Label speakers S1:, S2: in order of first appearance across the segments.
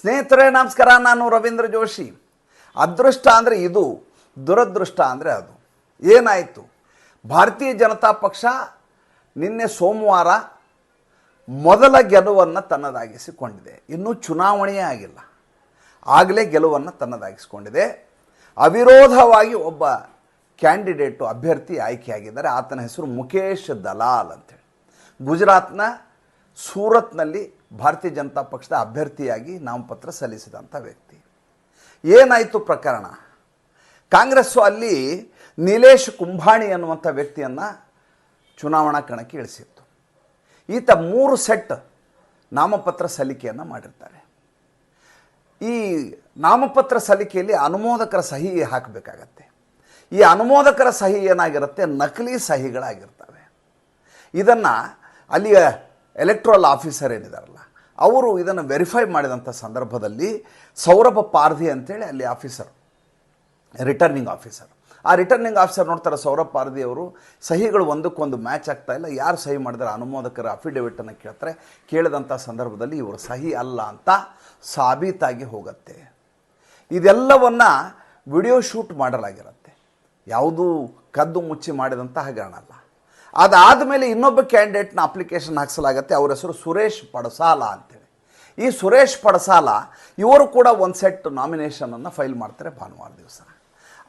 S1: ಸ್ನೇಹಿತರೇ, ನಮಸ್ಕಾರ. ನಾನು ರವೀಂದ್ರ ಜೋಶಿ. ಅದೃಷ್ಟ ಅಂದರೆ ಇದು. ದುರದೃಷ್ಟ ಅಂದರೆ ಅದು. ಏನಾಯಿತು? ಭಾರತೀಯ ಜನತಾ ಪಕ್ಷ ನಿನ್ನೆ ಸೋಮವಾರ ಮೊದಲ ಗೆಲುವನ್ನು ತನ್ನದಾಗಿಸಿಕೊಂಡಿದೆ. ಇನ್ನೂ ಚುನಾವಣೆಯೇ ಆಗಿಲ್ಲ. ಆಗಲೇ ಗೆಲುವನ್ನು ತನ್ನದಾಗಿಸಿಕೊಂಡಿದೆ. ಅವಿರೋಧವಾಗಿ ಒಬ್ಬ ಕ್ಯಾಂಡಿಡೇಟು ಅಭ್ಯರ್ಥಿ ಆಯ್ಕೆಯಾಗಿದ್ದಾರೆ. ಆತನ ಹೆಸರು ಮುಖೇಶ್ ದಲಾಲ್ ಅಂತೇಳಿ. ಗುಜರಾತ್ನ ಸೂರತ್ನಲ್ಲಿ ಭಾರತೀಯ ಜನತಾ ಪಕ್ಷದ ಅಭ್ಯರ್ಥಿಯಾಗಿ ನಾಮಪತ್ರ ಸಲ್ಲಿಸಿದಂಥ ವ್ಯಕ್ತಿ. ಏನಾಯಿತು ಪ್ರಕರಣ? ಕಾಂಗ್ರೆಸ್ಸು ಅಲ್ಲಿ ನಿಲೇಶ್ ಕುಂಭಾಣಿ ಅನ್ನುವಂಥ ವ್ಯಕ್ತಿಯನ್ನು ಚುನಾವಣಾ ಕಣಕ್ಕೆ ಇಳಿಸಿತ್ತು. ಈತ ಮೂರು ಸೆಟ್ ನಾಮಪತ್ರ ಸಲ್ಲಿಕೆಯನ್ನು ಮಾಡಿರ್ತಾರೆ. ಈ ನಾಮಪತ್ರ ಸಲ್ಲಿಕೆಯಲ್ಲಿ ಅನುಮೋದಕರ ಸಹಿ ಹಾಕಬೇಕಾಗತ್ತೆ. ಈ ಅನುಮೋದಕರ ಸಹಿ ಏನಾಗಿರುತ್ತೆ? ನಕಲಿ ಸಹಿಗಳಾಗಿರ್ತವೆ. ಇದನ್ನು ಅಲ್ಲಿಯ ಎಲೆಕ್ಟ್ರಲ್ ಆಫೀಸರ್ ಏನಿದಾರಲ್ಲ, ಅವರು ಇದನ್ನು ವೆರಿಫೈ ಮಾಡಿದಂಥ ಸಂದರ್ಭದಲ್ಲಿ ಸೌರಭ ಪಾರ್ಧಿ ಅಂತೇಳಿ ಅಲ್ಲಿ ಆಫೀಸರ್ ರಿಟರ್ನಿಂಗ್ ಆಫೀಸರ್ ಆ ರಿಟರ್ನಿಂಗ್ ಆಫೀಸರ್ ನೋಡ್ತಾರೆ ಸೌರಭ್ ಪಾರ್ಧಿ ಅವರು, ಸಹಿಗಳು ಒಂದಕ್ಕೊಂದು ಮ್ಯಾಚ್ ಆಗ್ತಾ ಇಲ್ಲ, ಯಾರು ಸಹಿ ಮಾಡಿದ್ರೆ ಅನುಮೋದಕರ ಅಫಿಡೆವಿಟನ್ನು ಕೇಳ್ತಾರೆ. ಕೇಳಿದಂಥ ಸಂದರ್ಭದಲ್ಲಿ ಇವರು ಸಹಿ ಅಲ್ಲ ಅಂತ ಸಾಬೀತಾಗಿ ಹೋಗುತ್ತೆ. ಇದೆಲ್ಲವನ್ನು ವಿಡಿಯೋ ಶೂಟ್ ಮಾಡಲಾಗಿರುತ್ತೆ. ಯಾವುದೂ ಕದ್ದು ಮುಚ್ಚಿ ಮಾಡಿದಂತಹ ಹಗರಣ ಅಲ್ಲ. ಅದಾದ ಮೇಲೆ ಇನ್ನೊಬ್ಬ ಕ್ಯಾಂಡಿಡೇಟ್ನ ಅಪ್ಲಿಕೇಶನ್ ಹಾಕ್ಸಲಾಗತ್ತೆ, ಅವ್ರ ಹೆಸರು ಸುರೇಶ್ ಪಡಸಾಲ ಅಂತೇಳಿ. ಈ ಸುರೇಶ್ ಪಡಸಾಲ, ಇವರು ಕೂಡ ಒಂದು ಸೆಟ್ ನಾಮಿನೇಷನನ್ನು ಫೈಲ್ ಮಾಡ್ತಾರೆ ಭಾನುವಾರ ದಿವಸ.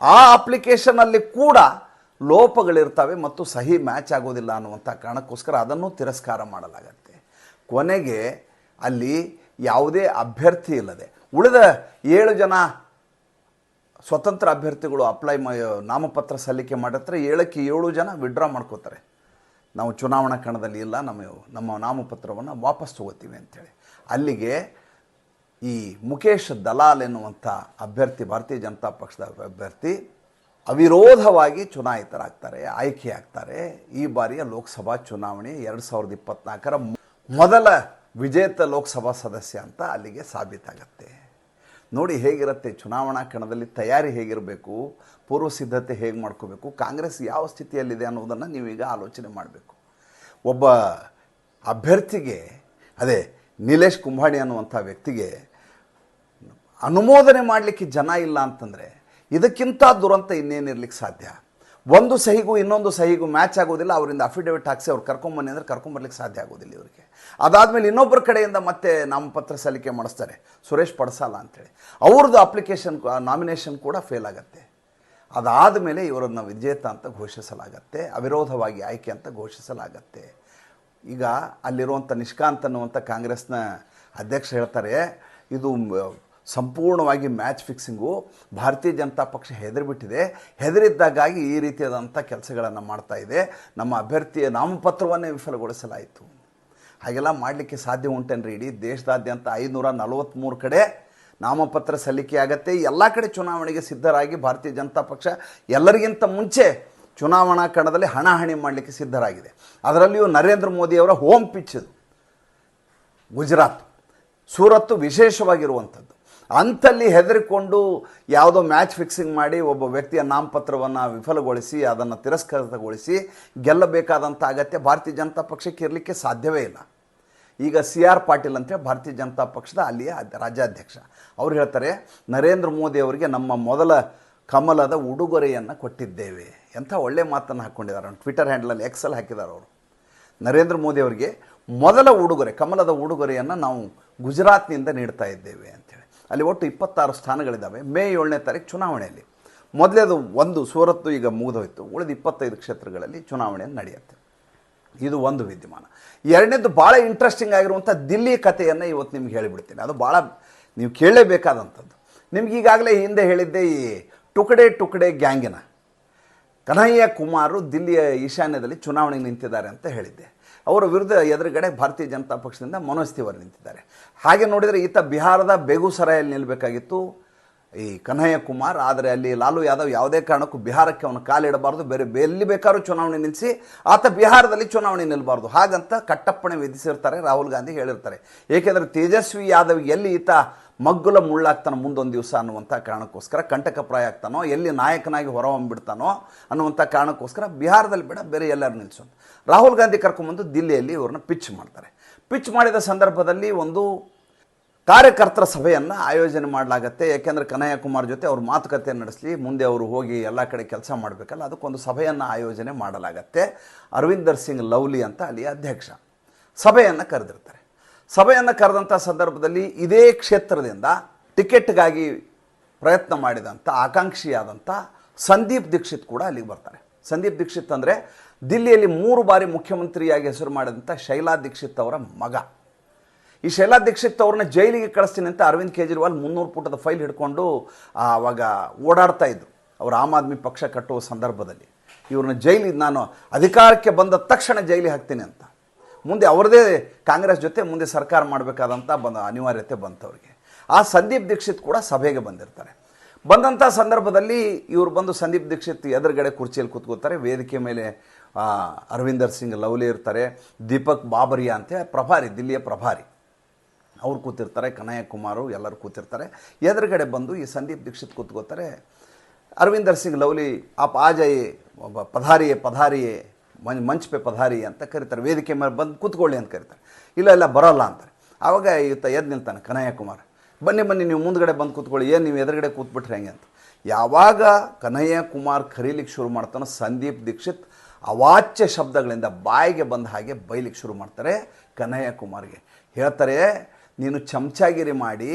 S1: ಆ ಅಪ್ಲಿಕೇಶನಲ್ಲಿ ಕೂಡ ಲೋಪಗಳಿರ್ತವೆ ಮತ್ತು ಸಹಿ ಮ್ಯಾಚ್ ಆಗೋದಿಲ್ಲ ಅನ್ನುವಂಥ ಕಾರಣಕ್ಕೋಸ್ಕರ ಅದನ್ನು ತಿರಸ್ಕಾರ ಮಾಡಲಾಗತ್ತೆ. ಕೊನೆಗೆ ಅಲ್ಲಿ ಯಾವುದೇ ಅಭ್ಯರ್ಥಿ ಇಲ್ಲದೆ, ಉಳಿದ ಏಳು ಜನ ಸ್ವತಂತ್ರ ಅಭ್ಯರ್ಥಿಗಳು ಅಪ್ಲೈ ನಾಮಪತ್ರ ಸಲ್ಲಿಕೆ ಮಾಡಿರ್ತಾರೆ, ಏಳಕ್ಕೆ ಏಳು ಜನ ವಿಡ್ರಾ ಮಾಡ್ಕೋತಾರೆ. ನಾವು ಚುನಾವಣಾ ಕಣದಲ್ಲಿ ಇಲ್ಲ, ನಮ್ಮ ನಮ್ಮ ನಾಮಪತ್ರವನ್ನು ವಾಪಸ್ ತಗೋತೀವಿ ಅಂಥೇಳಿ ಅಲ್ಲಿಗೆ ಈ ಮುಖೇಶ್ ದಲಾಲ್ ಎನ್ನುವಂಥ ಅಭ್ಯರ್ಥಿ, ಭಾರತೀಯ ಜನತಾ ಪಕ್ಷದ ಅಭ್ಯರ್ಥಿ ಅವಿರೋಧವಾಗಿ ಚುನಾಯಿತರಾಗ್ತಾರೆ, ಆಯ್ಕೆಯಾಗ್ತಾರೆ. ಈ ಬಾರಿಯ ಲೋಕಸಭಾ ಚುನಾವಣೆ ಎರಡು ಸಾವಿರದ ಇಪ್ಪತ್ನಾಲ್ಕರ ಮೊದಲ ವಿಜೇತ ಲೋಕಸಭಾ ಸದಸ್ಯ ಅಂತ ಅಲ್ಲಿಗೆ ಸಾಬೀತಾಗತ್ತೆ. ನೋಡಿ ಹೇಗಿರುತ್ತೆ, ಚುನಾವಣಾ ಕಣದಲ್ಲಿ ತಯಾರಿ ಹೇಗಿರಬೇಕು, ಪೂರ್ವ ಸಿದ್ಧತೆ ಹೇಗೆ ಮಾಡ್ಕೋಬೇಕು, ಕಾಂಗ್ರೆಸ್ ಯಾವ ಸ್ಥಿತಿಯಲ್ಲಿದೆ ಅನ್ನೋದನ್ನು ನೀವೀಗ ಆಲೋಚನೆ ಮಾಡಬೇಕು. ಒಬ್ಬ ಅಭ್ಯರ್ಥಿಗೆ, ಅದೇ ನೀಲೇಶ್ ಕುಂಬಾಣಿ ಅನ್ನುವಂಥ ವ್ಯಕ್ತಿಗೆ ಅನುಮೋದನೆ ಮಾಡಲಿಕ್ಕೆ ಜನ ಇಲ್ಲ ಅಂತಂದರೆ, ಇದಕ್ಕಿಂತ ದುರಂತ ಇನ್ನೇನಿರ್ಲಿಕ್ಕೆ ಸಾಧ್ಯ? ಒಂದು ಸಹಿಗೂ ಇನ್ನೊಂದು ಸಹಿಗೂ ಮ್ಯಾಚ್ ಆಗೋದಿಲ್ಲ, ಅವರಿಂದ ಅಫಿಡವಿಟ್ ಹಾಕಿಸಿ ಅವ್ರು ಕರ್ಕೊಂಬನ್ನಿ ಅಂದರೆ ಕರ್ಕೊಂಬರ್ಲಿಕ್ಕೆ ಸಾಧ್ಯ ಆಗೋದಿಲ್ಲ ಇವರಿಗೆ. ಅದಾದಮೇಲೆ ಇನ್ನೊಬ್ಬರ ಕಡೆಯಿಂದ ಮತ್ತೆ ನಾಮಪತ್ರ ಸಲ್ಲಿಕೆ ಮಾಡಿಸ್ತಾರೆ. ಸುರೇಶ್ ಪಡಸಾಲ ಅಂತೇಳಿ. ಅವ್ರದ್ದು ಅಪ್ಲಿಕೇಶನ್ ನಾಮಿನೇಷನ್ ಕೂಡ ಫೇಲ್ ಆಗುತ್ತೆ. ಅದಾದ ಮೇಲೆ ಇವರನ್ನು ವಿಜೇತ ಅಂತ ಘೋಷಿಸಲಾಗತ್ತೆ, ಅವಿರೋಧವಾಗಿ ಆಯ್ಕೆ ಅಂತ ಘೋಷಿಸಲಾಗತ್ತೆ. ಈಗ ಅಲ್ಲಿರುವಂಥ ನಿಷ್ಕಾಂತ್ ಅನ್ನುವಂಥ ಕಾಂಗ್ರೆಸ್ನ ಅಧ್ಯಕ್ಷ ಹೇಳ್ತಾರೆ, ಇದು ಸಂಪೂರ್ಣವಾಗಿ ಮ್ಯಾಚ್ ಫಿಕ್ಸಿಂಗು ಭಾರತೀಯ ಜನತಾ ಪಕ್ಷ ಹೆದರಿಬಿಟ್ಟಿದೆ. ಹೆದರಿದ್ದಾಗಾಗಿ ಈ ರೀತಿಯಾದಂಥ ಕೆಲಸಗಳನ್ನು ಮಾಡ್ತಾ ಇದೆ. ನಮ್ಮ ಅಭ್ಯರ್ಥಿಯ ನಾಮಪತ್ರವನ್ನೇ ವಿಫಲಗೊಳಿಸಲಾಯಿತು. ಹಾಗೆಲ್ಲ ಮಾಡಲಿಕ್ಕೆ ಸಾಧ್ಯ ಉಂಟೇನ್ರಿ ಇಡೀ ದೇಶದಾದ್ಯಂತ ಐನೂರ ನಲವತ್ತ್ಮೂರು ಕಡೆ ನಾಮಪತ್ರ ಸಲ್ಲಿಕೆ ಆಗತ್ತೆ. ಎಲ್ಲ ಕಡೆ ಚುನಾವಣೆಗೆ ಸಿದ್ಧರಾಗಿ ಭಾರತೀಯ ಜನತಾ ಪಕ್ಷ ಎಲ್ಲರಿಗಿಂತ ಮುಂಚೆ ಚುನಾವಣಾ ಕಣದಲ್ಲಿ ಹಣಾಹಣಿ ಮಾಡಲಿಕ್ಕೆ ಸಿದ್ಧರಾಗಿದೆ. ಅದರಲ್ಲಿಯೂ ನರೇಂದ್ರ ಮೋದಿಯವರ ಹೋಮ್ ಪಿಚ್ ಗುಜರಾತ್. ಸೂರತ್ತು ವಿಶೇಷವಾಗಿರುವಂಥದ್ದು. ಅಂಥಲ್ಲಿ ಹೆದರಿಕೊಂಡು ಯಾವುದೋ ಮ್ಯಾಚ್ ಫಿಕ್ಸಿಂಗ್ ಮಾಡಿ ಒಬ್ಬ ವ್ಯಕ್ತಿಯ ನಾಮಪತ್ರವನ್ನು ವಿಫಲಗೊಳಿಸಿ ಅದನ್ನು ತಿರಸ್ಕೃತಗೊಳಿಸಿ ಗೆಲ್ಲಬೇಕಾದಂಥ ಅಗತ್ಯ ಭಾರತೀಯ ಜನತಾ ಪಕ್ಷಕ್ಕೆ ಇರಲಿಕ್ಕೆ ಸಾಧ್ಯವೇ ಇಲ್ಲ. ಈಗ ಸಿ ಆರ್ ಪಾಟೀಲ್ ಅಂತೇಳಿ ಭಾರತೀಯ ಜನತಾ ಪಕ್ಷದ ಅಲ್ಲಿಯ ರಾಜ್ಯಾಧ್ಯಕ್ಷ. ಅವ್ರು ಹೇಳ್ತಾರೆ, ನರೇಂದ್ರ ಮೋದಿ ಅವರಿಗೆ ನಮ್ಮ ಮೊದಲ ಕಮಲದ ಉಡುಗೊರೆಯನ್ನು ಕೊಟ್ಟಿದ್ದೇವೆ. ಎಂಥ ಒಳ್ಳೆ ಮಾತನ್ನು ಹಾಕ್ಕೊಂಡಿದ್ದಾರೆ ಅವ್ನು ಟ್ವಿಟರ್ ಹ್ಯಾಂಡಲಲ್ಲಿ ಎಕ್ಸಲ್ ಹಾಕಿದ್ದಾರೆ ಅವರು. ನರೇಂದ್ರ ಮೋದಿ ಅವರಿಗೆ ಮೊದಲ ಉಡುಗೊರೆ, ಕಮಲದ ಉಡುಗೊರೆಯನ್ನು ನಾವು ಗುಜರಾತ್ನಿಂದ ನೀಡ್ತಾ ಇದ್ದೇವೆ ಅಂತೇಳಿ ಅಲ್ಲಿ ಒಟ್ಟು ಇಪ್ಪತ್ತಾರು ಸ್ಥಾನಗಳಿದ್ದಾವೆ. ಮೇ ಏಳನೇ ತಾರೀಕು ಚುನಾವಣೆಯಲ್ಲಿ. ಮೊದಲೇದು ಒಂದು ಸೂರತ್ತು ಈಗ ಮುಗಿದೋಯ್ತು. ಉಳಿದ ಇಪ್ಪತ್ತೈದು ಕ್ಷೇತ್ರಗಳಲ್ಲಿ ಚುನಾವಣೆ ನಡೆಯುತ್ತೆ. ಇದು ಒಂದು ವಿದ್ಯಮಾನ. ಎರಡನೇದು ಭಾಳ ಇಂಟ್ರೆಸ್ಟಿಂಗ್ ಆಗಿರುವಂಥ ದಿಲ್ಲಿ ಕಥೆಯನ್ನು ಇವತ್ತು ನಿಮ್ಗೆ ಹೇಳಿಬಿಡ್ತೀನಿ. ಅದು ಭಾಳ ನೀವು ಕೇಳಲೇಬೇಕಾದಂಥದ್ದು. ನಿಮ್ಗೆ ಈಗಾಗಲೇ ಹಿಂದೆ ಹೇಳಿದ್ದೆ ಈ ಟುಕಡೆ ಟುಕಡೆ ಗ್ಯಾಂಗಿನ. ಕನ್ಹಯ್ಯ ಕುಮಾರು ದಿಲ್ಲಿಯ ಈಶಾನ್ಯದಲ್ಲಿ ಚುನಾವಣೆಗೆ ನಿಂತಿದ್ದಾರೆ ಅಂತ ಹೇಳಿದ್ದೆ. ಅವರ ವಿರುದ್ಧ ಎದುರುಗಡೆ ಭಾರತೀಯ ಜನತಾ ಪಕ್ಷದಿಂದ ಮನೋಜ್ ತಿವಾರಿ ನಿಂತಿದ್ದಾರೆ. ಹಾಗೆ ನೋಡಿದರೆ ಈತ ಬಿಹಾರದ ಬೇಗುಸರಾಯಲ್ಲಿ ನಿಲ್ಲಬೇಕಾಗಿತ್ತು ಈ ಕನ್ಹಯ್ಯ ಕುಮಾರ್, ಆದರೆ ಅಲ್ಲಿ ಲಾಲು ಯಾದವ್ ಯಾವುದೇ ಕಾರಣಕ್ಕೂ ಬಿಹಾರಕ್ಕೆ ಅವನು ಕಾಲಿಡಬಾರ್ದು ಬೇರೆ ಎಲ್ಲಿ ಬೇಕಾದ್ರೂ ಚುನಾವಣೆ ನಿಲ್ಲಿಸಿ ಆತ ಬಿಹಾರದಲ್ಲಿ ಚುನಾವಣೆ ನಿಲ್ಲಬಾರ್ದು ಹಾಗಂತ ಕಟ್ಟಪ್ಪಣೆ ವಿಧಿಸಿರ್ತಾರೆ, ರಾಹುಲ್ ಗಾಂಧಿ ಹೇಳಿರ್ತಾರೆ. ಏಕೆಂದರೆ ತೇಜಸ್ವಿ ಯಾದವ್ ಎಲ್ಲಿ ಈತ ಮಗ್ಗುಲ ಮುಳ್ಳಾಗ್ತಾನೋ ಮುಂದೊಂದು ದಿವಸ ಅನ್ನುವಂಥ ಕಾರಣಕ್ಕೋಸ್ಕರ ಕಂಟಕಪ್ರಾಯ ಆಗ್ತಾನೋ, ಎಲ್ಲಿ ನಾಯಕನಾಗಿ ಹೊರಹೊಂಬಿಡ್ತಾನೋ ಅನ್ನುವಂಥ ಕಾರಣಕ್ಕೋಸ್ಕರ ಬಿಹಾರದಲ್ಲಿ ಬೇಡ, ಬೇರೆ ಎಲ್ಲರೂ ನಿಲ್ಲಿಸೋದು ರಾಹುಲ್ ಗಾಂಧಿ ಕರ್ಕೊಂಬಂದು ದಿಲ್ಲಿಯಲ್ಲಿ ಇವ್ರನ್ನ ಪಿಚ್ ಮಾಡ್ತಾರೆ. ಪಿಚ್ ಮಾಡಿದ ಸಂದರ್ಭದಲ್ಲಿ ಒಂದು ಕಾರ್ಯಕರ್ತರ ಸಭೆಯನ್ನು ಆಯೋಜನೆ ಮಾಡಲಾಗತ್ತೆ. ಯಾಕೆಂದರೆ ಕನಯ್ಯ ಕುಮಾರ್ ಜೊತೆ ಅವ್ರ ಮಾತುಕತೆ ನಡೆಸಲಿ, ಮುಂದೆ ಅವರು ಹೋಗಿ ಎಲ್ಲ ಕಡೆ ಕೆಲಸ ಮಾಡಬೇಕಲ್ಲ, ಅದಕ್ಕೊಂದು ಸಭೆಯನ್ನು ಆಯೋಜನೆ ಮಾಡಲಾಗತ್ತೆ. ಅರವಿಂದರ್ ಸಿಂಗ್ ಲವ್ಲಿ ಅಂತ ಅಲ್ಲಿಯ ಅಧ್ಯಕ್ಷ. ಸಭೆಯನ್ನು ಕರೆದಿರ್ತಾರೆ. ಸಭೆಯನ್ನು ಕರೆದಂಥ ಸಂದರ್ಭದಲ್ಲಿ ಇದೇ ಕ್ಷೇತ್ರದಿಂದ ಟಿಕೆಟ್ಗಾಗಿ ಪ್ರಯತ್ನ ಮಾಡಿದಂಥ ಆಕಾಂಕ್ಷಿಯಾದಂಥ ಸಂದೀಪ್ ದೀಕ್ಷಿತ್ ಕೂಡ ಅಲ್ಲಿಗೆ ಬರ್ತಾರೆ. ಸಂದೀಪ್ ದೀಕ್ಷಿತ್ ಅಂದರೆ ದಿಲ್ಲಿಯಲ್ಲಿ ಮೂರು ಬಾರಿ ಮುಖ್ಯಮಂತ್ರಿಯಾಗಿ ಹೆಸರು ಮಾಡಿದಂಥ ಶೈಲಾ ದೀಕ್ಷಿತ್ ಅವರ ಮಗ. ಈ ಶೈಲಾ ದೀಕ್ಷಿತ್ ಅವ್ರನ್ನ ಜೈಲಿಗೆ ಕಳಿಸ್ತೀನಿ ಅಂತ ಅರವಿಂದ್ ಕೇಜ್ರಿವಾಲ್ ಮುನ್ನೂರು ಪುಟದ ಫೈಲ್ ಹಿಡ್ಕೊಂಡು ಆವಾಗ ಓಡಾಡ್ತಾ ಇದ್ರು. ಅವರು ಆಮ್ ಆದ್ಮಿ ಪಕ್ಷ ಕಟ್ಟುವ ಸಂದರ್ಭದಲ್ಲಿ. ಇವ್ರನ್ನ ಜೈಲಿಗೆ ನಾನು ಅಧಿಕಾರಕ್ಕೆ ಬಂದ ತಕ್ಷಣ ಜೈಲಿಗೆ ಹಾಕ್ತೀನಿ ಅಂತ. ಮುಂದೆ ಅವ್ರದೇ ಕಾಂಗ್ರೆಸ್ ಜೊತೆ ಮುಂದೆ ಸರ್ಕಾರ ಮಾಡಬೇಕಾದಂಥ ಬಂದ ಅನಿವಾರ್ಯತೆ ಬಂತವ್ರಿಗೆ. ಆ ಸಂದೀಪ್ ದೀಕ್ಷಿತ್ ಕೂಡ ಸಭೆಗೆ ಬಂದಿರ್ತಾರೆ. ಬಂದಂಥ ಸಂದರ್ಭದಲ್ಲಿ ಇವರು ಬಂದು ಸಂದೀಪ್ ದೀಕ್ಷಿತ್ ಎದುರುಗಡೆ ಕುರ್ಚಿಯಲ್ಲಿ ಕೂತ್ಕೋತಾರೆ ವೇದಿಕೆ ಮೇಲೆ ಅರವಿಂದರ್ ಸಿಂಗ್ ಲವ್ಲಿ ಇರ್ತಾರೆ. ದೀಪಕ್ ಬಾಬರಿಯಾ ಅಂತ ಪ್ರಭಾರಿ, ದಿಲ್ಲಿಯ ಪ್ರಭಾರಿ. ಅವ್ರು ಕೂತಿರ್ತಾರೆ, ಕನಯ್ಯ ಕುಮಾರು ಎಲ್ಲರೂ ಕೂತಿರ್ತಾರೆ. ಎದುರುಗಡೆ ಬಂದು ಈ ಸಂದೀಪ್ ದೀಕ್ಷಿತ್ ಕೂತ್ಕೋತಾರೆ ಅರವಿಂದರ್ ಸಿಂಗ್ ಲವ್ಲಿ, ಆ ಪಾಜಯೇ ಪಧಾರಿಯೇ ಪಧಾರಿಯೇ ಮಂಚ್ ಮಂಚ್ ಪೇಪಧಾರಿ ಅಂತ ಕರೀತಾರೆ. ವೇದಿಕೆ ಮೇಲೆ ಬಂದು ಕೂತ್ಕೊಳ್ಳಿ ಅಂತ ಕರೀತಾರೆ. ಇಲ್ಲ ಇಲ್ಲ, ಬರೋಲ್ಲ ಅಂತಾರೆ. ಆವಾಗ ಈತ ಎದ್ದು ನಿಲ್ತಾನೆ ಕನಯ್ಯ ಕುಮಾರ್. ಬನ್ನಿ ಬನ್ನಿ, ನೀವು ಮುಂದ್ಗಡೆ ಬಂದು ಕೂತ್ಕೊಳ್ಳಿ. ಏನು ನೀವು ಎದುರುಗಡೆ ಕೂತ್ಬಿಟ್ರೆ ಹೆಂಗೆ ಅಂತ. ಯಾವಾಗ ಕನಯ್ಯ ಕುಮಾರ್ ಕರೀಲಿಕ್ಕೆ ಶುರು ಮಾಡ್ತಾನೋ ಸಂದೀಪ್ ದೀಕ್ಷಿತ್ ಅವಾಚ್ಯ ಶಬ್ದಗಳಿಂದ ಬಾಯಿಗೆ ಬಂದ ಹಾಗೆ ಬೈಲಿಕ್ಕೆ ಶುರು ಮಾಡ್ತಾರೆ ಕನಯ್ಯ ಕುಮಾರ್ಗೆ. ಹೇಳ್ತಾರೆ, ನೀನು ಚಮಚಾಗಿರಿ ಮಾಡಿ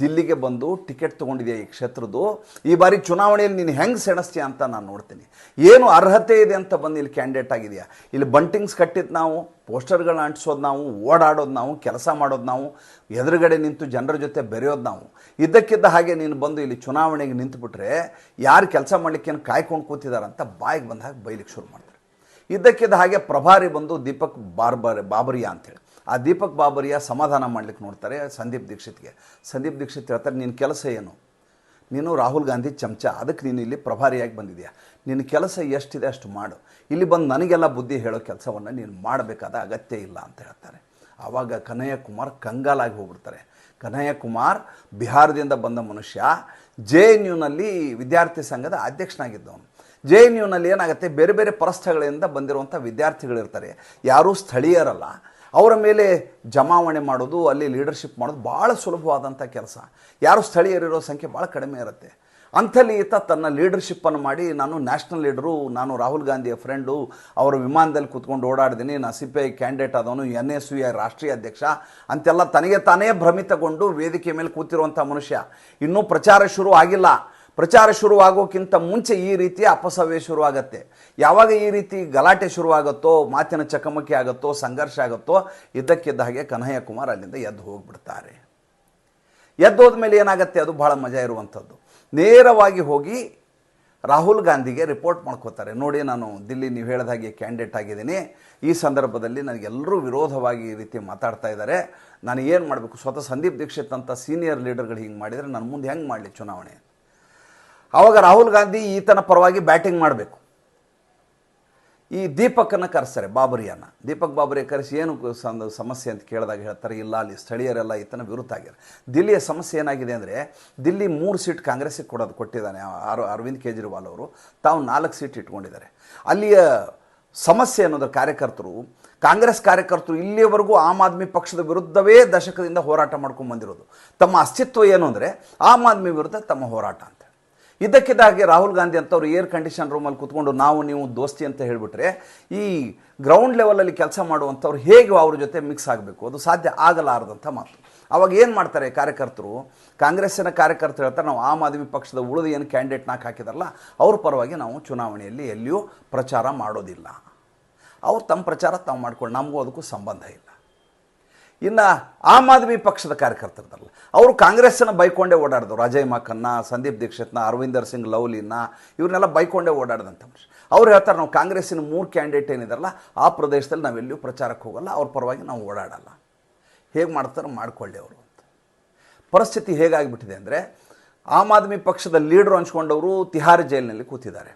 S1: ದಿಲ್ಲಿಗೆ ಬಂದು ಟಿಕೆಟ್ ತೊಗೊಂಡಿದ್ಯಾ ಈ ಕ್ಷೇತ್ರದ್ದು? ಈ ಬಾರಿ ಚುನಾವಣೆಯಲ್ಲಿ ನೀನು ಹೆಂಗೆ ಸೆಣಸ್ತೀಯ ಅಂತ ನಾನು ನೋಡ್ತೀನಿ. ಏನು ಅರ್ಹತೆ ಇದೆ ಅಂತ ಬಂದು ಇಲ್ಲಿ ಕ್ಯಾಂಡಿಡೇಟ್ ಆಗಿದೆಯಾ? ಇಲ್ಲಿ ಬಂಟಿಂಗ್ಸ್ ಕಟ್ಟಿದ್ದು ನಾವು, ಪೋಸ್ಟರ್ಗಳನ್ನ ಅಂಟಿಸೋದು ನಾವು, ಓಡಾಡೋದು ನಾವು, ಕೆಲಸ ಮಾಡೋದು ನಾವು, ಎದುರುಗಡೆ ನಿಂತು ಜನರ ಜೊತೆ ಬೆರೆಯೋದು ನಾವು. ಇದ್ದಕ್ಕಿದ್ದ ಹಾಗೆ ನೀನು ಬಂದು ಇಲ್ಲಿ ಚುನಾವಣೆಗೆ ನಿಂತುಬಿಟ್ರೆ ಯಾರು ಕೆಲಸ ಮಾಡಲಿಕ್ಕೇನು ಕಾಯ್ಕೊಂಡು ಕೂತಿದಾರಂತ ಬಾಯಿಗೆ ಬಂದ ಹಾಗೆ ಬೈಲಿಕ್ಕೆ ಶುರು ಮಾಡ್ತಾರೆ. ಇದ್ದಕ್ಕಿದ್ದ ಹಾಗೆ ಪ್ರಭಾರಿ ಬಂದು ದೀಪಕ್ ಬಾರ್ಬರ್ ಬಾಬರಿಯಾ ಅಂತೇಳಿ ಆ ದೀಪಕ್ ಬಾಬರಿಯ ಸಮಾಧಾನ ಮಾಡ್ಲಿಕ್ಕೆ ನೋಡ್ತಾರೆ ಸಂದೀಪ್ ದೀಕ್ಷಿತ್ಗೆ. ಸಂದೀಪ್ ದೀಕ್ಷಿತ್ ಹೇಳ್ತಾರೆ ನಿನ್ನ ಕೆಲಸ ಏನು? ನೀನು ರಾಹುಲ್ ಗಾಂಧಿ ಚಮಚ, ಅದಕ್ಕೆ ನೀನು ಇಲ್ಲಿ ಪ್ರಭಾರಿಯಾಗಿ ಬಂದಿದೆಯಾ? ನಿನ್ನ ಕೆಲಸ ಎಷ್ಟಿದೆ ಅಷ್ಟು ಮಾಡು. ಇಲ್ಲಿ ಬಂದು ನನಗೆಲ್ಲ ಬುದ್ಧಿ ಹೇಳೋ ಕೆಲಸವನ್ನು ನೀನು ಮಾಡಬೇಕಾದ ಅಗತ್ಯ ಇಲ್ಲ, ಅಂತ ಹೇಳ್ತಾರೆ. ಆವಾಗ ಕನಯ್ಯ ಕುಮಾರ್ ಕಂಗಾಲಾಗಿ ಹೋಗ್ಬಿಡ್ತಾರೆ. ಕನಯ್ಯ ಕುಮಾರ್ ಬಿಹಾರದಿಂದ ಬಂದ ಮನುಷ್ಯ, ಜೆ ಎನ್ ಯುನಲ್ಲಿ ವಿದ್ಯಾರ್ಥಿ ಸಂಘದ ಅಧ್ಯಕ್ಷನಾಗಿದ್ದವನು. ಜೆ ಎನ್ ಯುನಲ್ಲಿ ಏನಾಗುತ್ತೆ, ಬೇರೆ ಬೇರೆ ಪರಸ್ಥಗಳಿಂದ ಬಂದಿರುವಂಥ ವಿದ್ಯಾರ್ಥಿಗಳಿರ್ತಾರೆ. ಯಾರೂ ಸ್ಥಳೀಯರಲ್ಲ. ಅವರ ಮೇಲೆ ಜಮಾವಣೆ ಮಾಡೋದು, ಅಲ್ಲಿ ಲೀಡರ್ಶಿಪ್ ಮಾಡೋದು ಭಾಳ ಸುಲಭವಾದಂಥ ಕೆಲಸ. ಯಾರು ಸ್ಥಳೀಯರಿರೋ ಸಂಖ್ಯೆ ಭಾಳ ಕಡಿಮೆ ಇರುತ್ತೆ. ಅಂಥಲ್ಲಿ ಈತ ತನ್ನ ಲೀಡರ್ಶಿಪ್ಪನ್ನು ಮಾಡಿ, ನಾನು ನ್ಯಾಷನಲ್ ಲೀಡರು ನಾನು ರಾಹುಲ್ ಗಾಂಧಿಯ ಫ್ರೆಂಡು ಅವರ ವಿಮಾನದಲ್ಲಿ ಕೂತ್ಕೊಂಡು ಓಡಾಡಿದ್ದೀನಿ ನಾನು ಸಿ ಪಿ ಐ ಕ್ಯಾಂಡಿಡೇಟ್ ಆದವನು ಎನ್ ಎಸ್ ಯು ರಾಷ್ಟ್ರೀಯ ಅಧ್ಯಕ್ಷ, ಅಂತೆಲ್ಲ ತನಗೆ ತಾನೇ ಭ್ರಮಿತಗೊಂಡು ವೇದಿಕೆ ಮೇಲೆ ಕೂತಿರುವಂಥ ಮನುಷ್ಯ. ಇನ್ನೂ ಪ್ರಚಾರ ಶುರು ಆಗಿಲ್ಲ. ಪ್ರಚಾರ ಶುರುವಾಗೋಕ್ಕಿಂತ ಮುಂಚೆ ಈ ರೀತಿಯ ಅಪಸವ್ಯ ಶುರುವಾಗತ್ತೆ. ಯಾವಾಗ ಈ ರೀತಿ ಗಲಾಟೆ ಶುರುವಾಗುತ್ತೋ, ಮಾತಿನ ಚಕಮಕಿ ಆಗುತ್ತೋ, ಸಂಘರ್ಷ ಆಗುತ್ತೋ, ಇದ್ದಕ್ಕಿದ್ದ ಹಾಗೆ ಕನ್ಹಯ್ಯ ಕುಮಾರ್ ಅಲ್ಲಿಂದ ಎದ್ದು ಹೋಗ್ಬಿಡ್ತಾರೆ. ಎದ್ದು ಹೋದ್ಮೇಲೆ ಏನಾಗುತ್ತೆ? ಅದು ಭಾಳ ಮಜಾ ಇರುವಂಥದ್ದು. ನೇರವಾಗಿ ಹೋಗಿ ರಾಹುಲ್ ಗಾಂಧಿಗೆ ರಿಪೋರ್ಟ್ ಮಾಡ್ಕೋತಾರೆ. ನೋಡಿ, ನಾನು ದಿಲ್ಲಿ ನೀವು ಹೇಳಿದ ಹಾಗೆ ಕ್ಯಾಂಡಿಡೇಟ್ ಆಗಿದ್ದೀನಿ. ಈ ಸಂದರ್ಭದಲ್ಲಿ ನನಗೆಲ್ಲರೂ ವಿರೋಧವಾಗಿ ಈ ರೀತಿ ಮಾತಾಡ್ತಾ ಇದ್ದಾರೆ. ನಾನು ಏನು ಮಾಡಬೇಕು? ಸ್ವತಃ ಸಂದೀಪ್ ದೀಕ್ಷಿತ್ ಅಂತ ಸೀನಿಯರ್ ಲೀಡರ್ಗಳು ಹಿಂಗೆ ಮಾಡಿದರೆ ನನ್ನ ಮುಂದೆ ಹೆಂಗೆ ಮಾಡಲಿ ಚುನಾವಣೆ ಆವಾಗ ರಾಹುಲ್ ಗಾಂಧಿ ಈತನ ಪರವಾಗಿ ಬ್ಯಾಟಿಂಗ್ ಮಾಡಬೇಕು. ಈ ದೀಪಕ್ಕನ್ನು ಕರೆಸ್ತಾರೆ, ಬಾಬರಿಯನ್ನು. ದೀಪಕ್ ಬಾಬರಿಯ ಕರೆಸಿ ಏನು ಸಮಸ್ಯೆ ಅಂತ ಕೇಳಿದಾಗ ಹೇಳ್ತಾರೆ, ಇಲ್ಲ, ಅಲ್ಲಿ ಸ್ಥಳೀಯರೆಲ್ಲ ಈತನ ವಿರುದ್ಧ ಆಗ್ಯಾರೆ. ದಿಲ್ಲಿಯ ಸಮಸ್ಯೆ ಏನಾಗಿದೆ ಅಂದರೆ, ದಿಲ್ಲಿ ಮೂರು ಸೀಟ್ ಕಾಂಗ್ರೆಸ್ಸಿಗೆ ಕೊಡೋದು ಕೊಟ್ಟಿದ್ದಾನೆ ಅರ ಅರವಿಂದ್ ಕೇಜ್ರಿವಾಲ್ ಅವರು. ತಾವು ನಾಲ್ಕು ಸೀಟ್ ಇಟ್ಕೊಂಡಿದ್ದಾರೆ. ಅಲ್ಲಿಯ ಸಮಸ್ಯೆ ಅನ್ನೋದ್ರ ಕಾರ್ಯಕರ್ತರು, ಕಾಂಗ್ರೆಸ್ ಕಾರ್ಯಕರ್ತರು ಇಲ್ಲಿಯವರೆಗೂ ಆಮ್ ಆದ್ಮಿ ಪಕ್ಷದ ವಿರುದ್ಧವೇ ದಶಕದಿಂದ ಹೋರಾಟ ಮಾಡ್ಕೊಂಡು ಬಂದಿರೋದು. ತಮ್ಮ ಅಸ್ತಿತ್ವ ಏನು ಅಂದರೆ, ಆಮ್ ಆದ್ಮಿ ವಿರುದ್ಧ ತಮ್ಮ ಹೋರಾಟ ಅಂತ ಇದ್ದಕ್ಕಿದ್ದ ರಾಹುಲ್ ಗಾಂಧಿ ಅಂತವ್ರು ಏರ್ ಕಂಡೀಷನ್ ರೂಮಲ್ಲಿ ಕೂತ್ಕೊಂಡು ನಾವು, ನೀವು ದೋಸ್ತಿ ಅಂತ ಹೇಳಿಬಿಟ್ರೆ, ಈ ಗ್ರೌಂಡ್ ಲೆವೆಲಲ್ಲಿ ಕೆಲಸ ಮಾಡುವಂಥವ್ರು ಹೇಗೆ ಅವ್ರ ಜೊತೆ ಮಿಕ್ಸ್ ಆಗಬೇಕು. ಅದು ಸಾಧ್ಯ ಆಗಲಾರದಂಥ ಮಾತು. ಅವಾಗ ಏನು ಮಾಡ್ತಾರೆ ಕಾರ್ಯಕರ್ತರು? ಕಾಂಗ್ರೆಸ್ಸಿನ ಕಾರ್ಯಕರ್ತರು ಹೇಳ್ತಾರೆ, ನಾವು ಆಮ್ ಆದ್ಮಿ ಪಕ್ಷದ ಉಳಿದ ಏನು ಕ್ಯಾಂಡಿಡೇಟ್ ನಾಲ್ಕು ಹಾಕಿದಾರಲ್ಲ, ಅವ್ರ ಪರವಾಗಿ ನಾವು ಚುನಾವಣೆಯಲ್ಲಿ ಎಲ್ಲಿಯೂ ಪ್ರಚಾರ ಮಾಡೋದಿಲ್ಲ. ಅವ್ರು ತಮ್ಮ ಪ್ರಚಾರ ತಾವು ಮಾಡ್ಕೊಂಡು ನಮಗೂ ಅದಕ್ಕೂ ಸಂಬಂಧ ಇಲ್ಲ. ಇನ್ನು ಆಮ್ ಆದ್ಮಿ ಪಕ್ಷದ ಕಾರ್ಯಕರ್ತರದಲ್ಲ. ಅವರು ಕಾಂಗ್ರೆಸ್ಸನ್ನು ಬೈಕೊಂಡೇ ಓಡಾಡಿದ್ರು ಅಜಯ್ ಮಾಕನ್ನ, ಸಂದೀಪ್ ದೀಕ್ಷಿತ್ನ, ಅರವಿಂದರ್ ಸಿಂಗ್ ಲವ್ಲಿನ ಇವ್ರನ್ನೆಲ್ಲ ಬೈಕೊಂಡೇ ಓಡಾಡಿದಂಥ ಮನುಷ್ಯ. ಅವ್ರು ಹೇಳ್ತಾರೆ, ನಾವು ಕಾಂಗ್ರೆಸ್ಸಿನ ಮೂರು ಕ್ಯಾಂಡಿಡೇಟ್ ಏನಿದಾರಲ್ಲ, ಆ ಪ್ರದೇಶದಲ್ಲಿ ನಾವೆಲ್ಲಿಯೂ ಪ್ರಚಾರಕ್ಕೆ ಹೋಗಲ್ಲ, ಅವ್ರ ಪರವಾಗಿ ನಾವು ಓಡಾಡಲ್ಲ. ಹೇಗೆ ಮಾಡ್ತಾರೆ ಮಾಡ್ಕೊಳ್ಳಿ ಅವರು ಅಂತ. ಪರಿಸ್ಥಿತಿ ಹೇಗಾಗಿಬಿಟ್ಟಿದೆ ಅಂದರೆ, ಆಮ್ ಆದ್ಮಿ ಪಕ್ಷದ ಲೀಡ್ರು ಹಂಚ್ಕೊಂಡವರು ತಿಹಾರ್ ಜೈಲಿನಲ್ಲಿ ಕೂತಿದ್ದಾರೆ.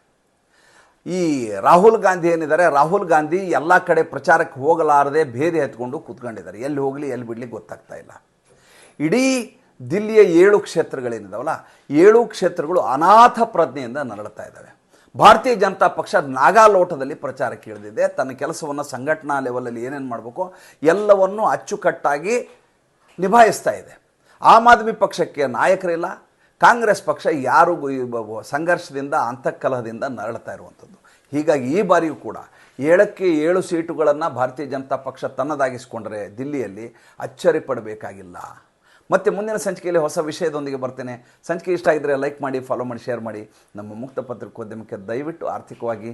S1: ಈ ರಾಹುಲ್ ಗಾಂಧಿ ಏನಿದ್ದಾರೆ, ರಾಹುಲ್ ಗಾಂಧಿ ಎಲ್ಲ ಕಡೆ ಪ್ರಚಾರಕ್ಕೆ ಹೋಗಲಾರದೆ ಭೇದಿ ಎತ್ಕೊಂಡು ಕೂತ್ಕೊಂಡಿದ್ದಾರೆ. ಎಲ್ಲಿ ಹೋಗಲಿ, ಎಲ್ಲಿ ಬಿಡಲಿ ಗೊತ್ತಾಗ್ತಾ ಇಲ್ಲ. ಇಡೀ ದಿಲ್ಲಿಯ ಏಳು ಕ್ಷೇತ್ರಗಳೇನಿದಾವಲ್ಲ, ಏಳು ಕ್ಷೇತ್ರಗಳು ಅನಾಥ ಪ್ರಜ್ಞೆಯಿಂದ ನರಳುತ್ತಾ ಇದ್ದಾವೆ. ಭಾರತೀಯ ಜನತಾ ಪಕ್ಷ ನಾಗಾಲೋಟದಲ್ಲಿ ಪ್ರಚಾರಕ್ಕೆ ಇಳಿದಿದೆ. ತನ್ನ ಕೆಲಸವನ್ನು ಸಂಘಟನಾ ಲೆವೆಲಲ್ಲಿ ಏನೇನು ಮಾಡಬೇಕು ಎಲ್ಲವನ್ನು ಅಚ್ಚುಕಟ್ಟಾಗಿ ನಿಭಾಯಿಸ್ತಾ ಇದೆ. ಆಮ್ ಆದ್ಮಿ ಪಕ್ಷಕ್ಕೆ ನಾಯಕರಿಲ್ಲ ಕಾಂಗ್ರೆಸ್ ಪಕ್ಷ ಯಾರು ಸಂಘರ್ಷದಿಂದ, ಅಂತಃಕಲಹದಿಂದ ನರಳ್ತಾ ಇರುವಂಥದ್ದು. ಹೀಗಾಗಿ ಈ ಬಾರಿಯೂ ಕೂಡ ಏಳಕ್ಕೆ ಏಳು ಸೀಟುಗಳನ್ನು ಭಾರತೀಯ ಜನತಾ ಪಕ್ಷ ತನ್ನದಾಗಿಸಿಕೊಂಡರೆ ದಿಲ್ಲಿಯಲ್ಲಿ ಅಚ್ಚರಿ ಪಡಬೇಕಾಗಿಲ್ಲ. ಮತ್ತು ಮುಂದಿನ ಸಂಚಿಕೆಯಲ್ಲಿ ಹೊಸ ವಿಷಯದೊಂದಿಗೆ ಬರ್ತೇನೆ. ಸಂಚಿಕೆ ಇಷ್ಟ ಆಗಿದ್ರೆ ಲೈಕ್ ಮಾಡಿ ಫಾಲೋ ಮಾಡಿ ಶೇರ್ ಮಾಡಿ. ನಮ್ಮ ಮುಕ್ತ ಪತ್ರಿಕೋದ್ಯಮಕ್ಕೆ ದಯವಿಟ್ಟು ಆರ್ಥಿಕವಾಗಿ